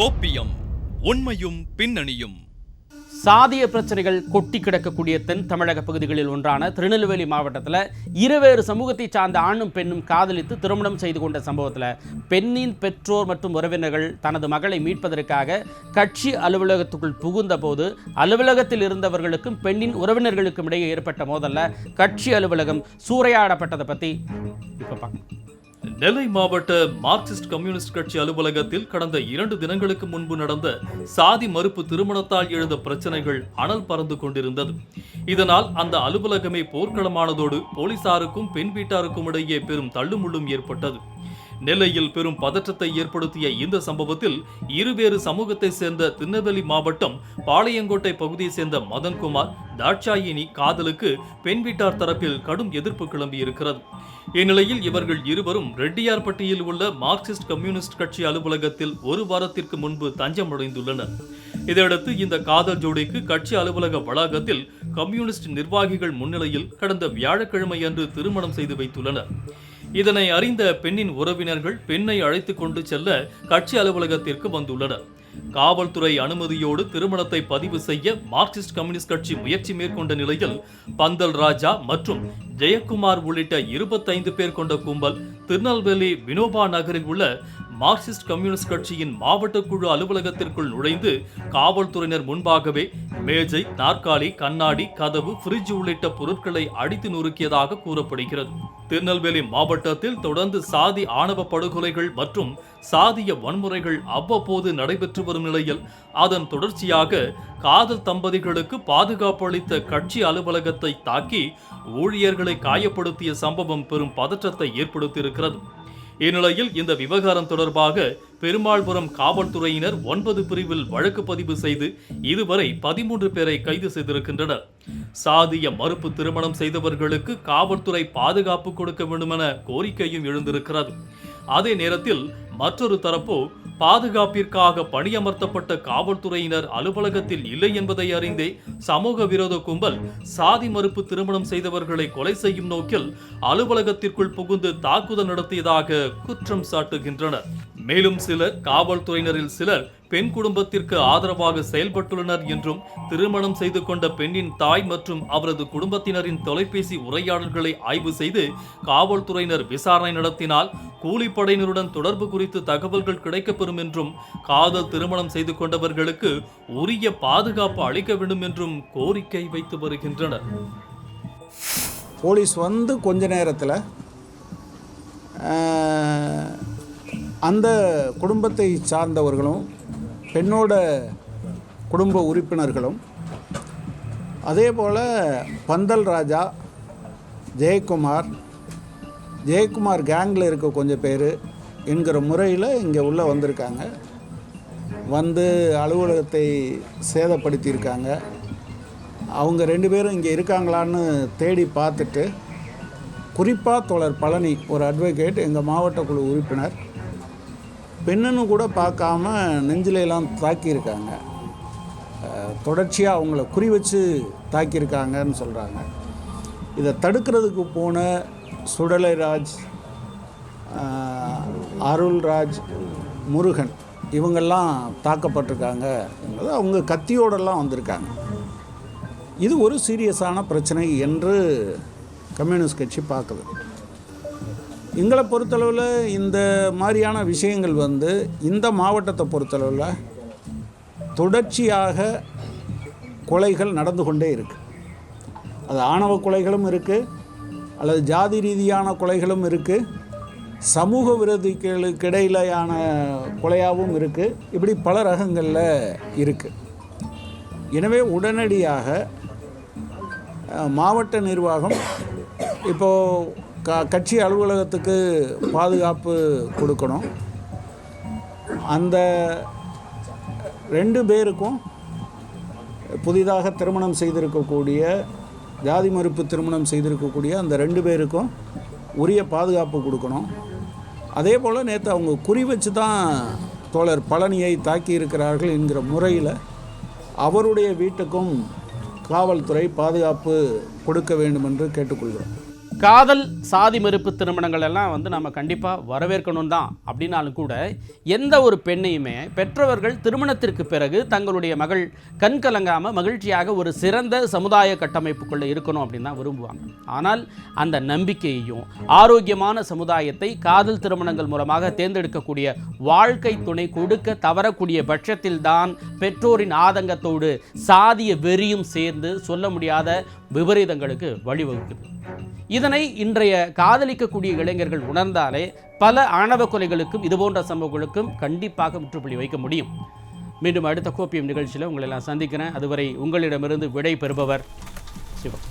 கோப்பியம் உண்மையும் பின்னணியும். சாதிய பிரச்சனைகள் கொட்டி கிடக்கக்கூடிய தென் தமிழக பகுதிகளில் ஒன்றான திருநெல்வேலி மாவட்டத்தில் இருவேறு சமூகத்தை சார்ந்த ஆணும் பெண்ணும் காதலித்து திருமணம் செய்து கொண்ட சம்பவத்தில் பெண்ணின் பெற்றோர் மற்றும் உறவினர்கள் தனது மகளை மீட்பதற்காக கட்சி அலுவலகத்துக்குள் புகுந்தபோது அலுவலகத்தில் இருந்தவர்களுக்கும் பெண்ணின் உறவினர்களுக்கும் இடையே ஏற்பட்ட மோதலில் கட்சி அலுவலகம் சூறையாடப்பட்டதை பற்றி இப்போ பார்க்கலாம் நெல்லை மாவட்ட மார்க்சிஸ்ட் கம்யூனிஸ்ட் கட்சி அலுவலகத்தில் கடந்த இரண்டு தினங்களுக்கு முன்பு நடந்த சாதி மறுப்பு திருமணத்தால் எழுந்த பிரச்சனைகள் அனல் பறந்து கொண்டிருந்தது. இதனால் அந்த அலுவலகமே போர்க்களமானதோடு போலீசாருக்கும் பெண் வீட்டாருக்கும் இடையே பெரும் தள்ளுமுள்ளும் ஏற்பட்டது. நெல்லையில் பெரும் பதற்றத்தை ஏற்படுத்திய இந்த சம்பவத்தில் இருவேறு சமூகத்தை சேர்ந்த திருநெல்வேலி மாவட்டம் பாளையங்கோட்டை பகுதியை சேர்ந்த மதன்குமார் தாட்சாயினி காதலுக்கு பெண் வீட்டார் தரப்பில் கடும் எதிர்ப்பு கிளம்பியிருக்கிறது. இந்நிலையில் இவர்கள் இருவரும் ரெட்டியார்பட்டியில் உள்ள மார்க்சிஸ்ட் கம்யூனிஸ்ட் கட்சி அலுவலகத்தில் ஒரு வாரத்திற்கு முன்பு தஞ்சம் அடைந்துள்ளனர் இதையடுத்து இந்த காதல் ஜோடிக்கு கட்சி அலுவலக வளாகத்தில் கம்யூனிஸ்ட் நிர்வாகிகள் முன்னிலையில் கடந்த வியாழக்கிழமை அன்று திருமணம் செய்து வைத்துள்ளனர். இதனை அறிந்த பெண்ணின் உறவினர்கள் பெண்ணை அழைத்து கொண்டு செல்ல கட்சி அலுவலகத்திற்கு வந்துள்ளனர். காவல்துறை அனுமதியோடு திருமணத்தை பதிவு செய்ய மார்க்சிஸ்ட் கம்யூனிஸ்ட் கட்சி முயற்சி மேற்கொண்ட நிலையில் பந்தல் ராஜா மற்றும் ஜெயக்குமார் உள்ளிட்ட இருபத்தைந்து பேர் கொண்ட கும்பல் திருநெல்வேலி வினோபா நகரில் உள்ள மார்க்சிஸ்ட் கம்யூனிஸ்ட் கட்சியின் மாவட்ட குழு அலுவலகத்திற்குள் நுழைந்து காவல்துறையினர் முன்பாகவே மேஜை நாற்காலி கண்ணாடி கதவு ஃப்ரிட்ஜ் உள்ளிட்ட பொருட்களை அடித்து நொறுக்கியதாக கூறப்படுகிறது. திருநெல்வேலி மாவட்டத்தில் தொடர்ந்து சாதி ஆணவ படுகொலைகள் மற்றும் சாதிய வன்முறைகள் அவ்வப்போது நடைபெற்று வரும் நிலையில் அதன் தொடர்ச்சியாக காதல் தம்பதிகளுக்கு பாதுகாப்பு அளித்த கட்சி அலுவலகத்தை தாக்கி ஊழியர்களை காயப்படுத்திய சம்பவம் பெரும் பதற்றத்தை ஏற்படுத்தியிருக்கிறது. இந்நிலையில் இந்த விவகாரம் தொடர்பாக பெருமாள்புரம் காவல்துறையினர் ஒன்பது பிரிவில் வழக்கு பதிவு செய்து இதுவரை பதிமூன்று பேரை கைது செய்திருக்கின்றனர். சாதிய மறுப்பு திருமணம் செய்தவர்களுக்கு காவல்துறை பாதுகாப்பு கொடுக்க வேண்டுமென கோரிக்கையும் எழுந்திருக்கிறது. அதே நேரத்தில் மற்றொரு தரப்போ பாதுகாப்பிற்காக பணியமர்த்தப்பட்ட காவல்துறையினர் அலுவலகத்தில் இல்லை என்பதை அறிந்தே சமூக விரோத கும்பல் சாதி மறுப்பு திருமணம் செய்தவர்களை கொலை செய்யும் நோக்கில் அலுவலகத்திற்குள் புகுந்து தாக்குதல் நடத்தியதாக குற்றம் சாட்டுகின்றனர். மேலும் சிலர் காவல்துறையினரில் சிலர் பெண் குடும்பத்திற்கு ஆதரவாக செயல்பட்டுள்ளனர் என்றும் திருமணம் செய்து கொண்ட பெண்ணின் தாய் மற்றும் அவரது குடும்பத்தினரின் தொலைபேசி உரையாடல்களை ஆய்வு செய்து காவல்துறையினர் விசாரணை நடத்தினால் கூலிப்படையினருடன் தொடர்பு குறித்து தகவல்கள் கிடைக்கப்பெறும் என்றும் காதல் திருமணம் செய்து கொண்டவர்களுக்கு உரிய பாதுகாப்பு அளிக்க வேண்டும் என்றும் கோரிக்கை வைத்து வருகின்றனர். போலீஸ் வந்து கொஞ்ச நேரத்தில் அந்த குடும்பத்தை சார்ந்தவர்களும் பெண்ணோட குடும்ப உறுப்பினர்களும் அதே போல் பந்தல் ராஜா ஜெயக்குமார் ஜெயக்குமார் கேங்கில் இருக்க கொஞ்சம் பேர் என்கிற முறையில் இங்கே உள்ளே வந்திருக்காங்க. வந்து அலுவலகத்தை சேதப்படுத்தியிருக்காங்க. அவங்க ரெண்டு பேரும் இங்கே இருக்காங்களான்னு தேடி பார்த்துட்டு குறிப்பாக தோழர் பழனி ஒரு அட்வொகேட் எங்கள் மாவட்ட குழு உறுப்பினர் பெண்ணுன்னு கூட பார்க்காம நெஞ்சிலெல்லாம் தாக்கியிருக்காங்க. தொடர்ச்சியாக அவங்கள குறி வச்சு தாக்கியிருக்காங்கன்னு சொல்கிறாங்க இதை தடுக்கிறதுக்கு போன சுடலைராஜ் அருள்ராஜ் முருகன் இவங்கெல்லாம் தாக்கப்பட்டிருக்காங்க என்பது அவங்க கத்தியோடெல்லாம் வந்திருக்காங்க. இது ஒரு சீரியஸான பிரச்சனை என்று கம்யூனிஸ்ட் கட்சி பார்க்குது. எங்களை பொறுத்தளவில் இந்த மாதிரியான விஷயங்கள் வந்து இந்த மாவட்டத்தை பொறுத்தளவில் தொடர்ச்சியாக கொலைகள் நடந்து கொண்டே இருக்குது அது ஆணவ கொலைகளும் இருக்குது அல்லது ஜாதி ரீதியான கொலைகளும் இருக்குது சமூக விரோதிகளுக்கு இடையிலான கொலையாகவும் இருக்குது இப்படி பல ரகங்களில் இருக்குது எனவே உடனடியாக மாவட்ட நிர்வாகம் இப்போது க கட்சி அலுவலகத்துக்கு பாதுகாப்பு கொடுக்கணும். அந்த ரெண்டு பேருக்கும் புதிதாக திருமணம் செய்திருக்கக்கூடிய ஜாதி மறுப்பு திருமணம் செய்திருக்கக்கூடிய அந்த ரெண்டு பேருக்கும் உரிய பாதுகாப்பு கொடுக்கணும். அதே போல் நேற்று அவங்க குறி வச்சு தான் தோழர் பழனியை தாக்கி இருக்கிறார்கள் என்கிற முறையில் அவருடைய வீட்டுக்கும் காவல்துறை பாதுகாப்பு கொடுக்க வேண்டும் என்று கேட்டுக்கொள்கிறோம். காதல் சாதி மறுப்பு திருமணங்கள் எல்லாம் வந்து நம்ம கண்டிப்பாக வரவேற்கணும் தான் அப்படின்னாலும் கூட எந்த ஒரு பெண்ணையுமே பெற்றவர்கள் திருமணத்திற்கு பிறகு தங்களுடைய மகள் கண் கலங்காமல் மகிழ்ச்சியாக ஒரு சிறந்த சமுதாய கட்டமைப்புக்குள்ளே இருக்கணும் அப்படின்னு தான் விரும்புவாங்க. ஆனால் அந்த நம்பிக்கையையும் ஆரோக்கியமான சமுதாயத்தை காதல் திருமணங்கள் மூலமாக தேர்ந்தெடுக்கக்கூடிய வாழ்க்கை துணை கொடுக்க தவறக்கூடிய பட்சத்தில் தான் பெற்றோரின் ஆதங்கத்தோடு சாதிய வெறியும் சேர்ந்து சொல்ல முடியாத விபரீதங்களுக்கு வழிவகுக்குது இதன் இன்றைய காதலிக்கக்கூடிய இளைஞர்கள் உணர்ந்தாலே பல ஆணவ கொலைகளுக்கும் இதுபோன்ற சம்பவங்களுக்கும் கண்டிப்பாக முற்றுப்புள்ளி வைக்க முடியும். மீண்டும் அடுத்த கோப்பியம் நிகழ்ச்சியில் உங்களை நான் சந்திக்கிறேன். அதுவரை உங்களிடமிருந்து விடை பெறுபவர் சிவம்.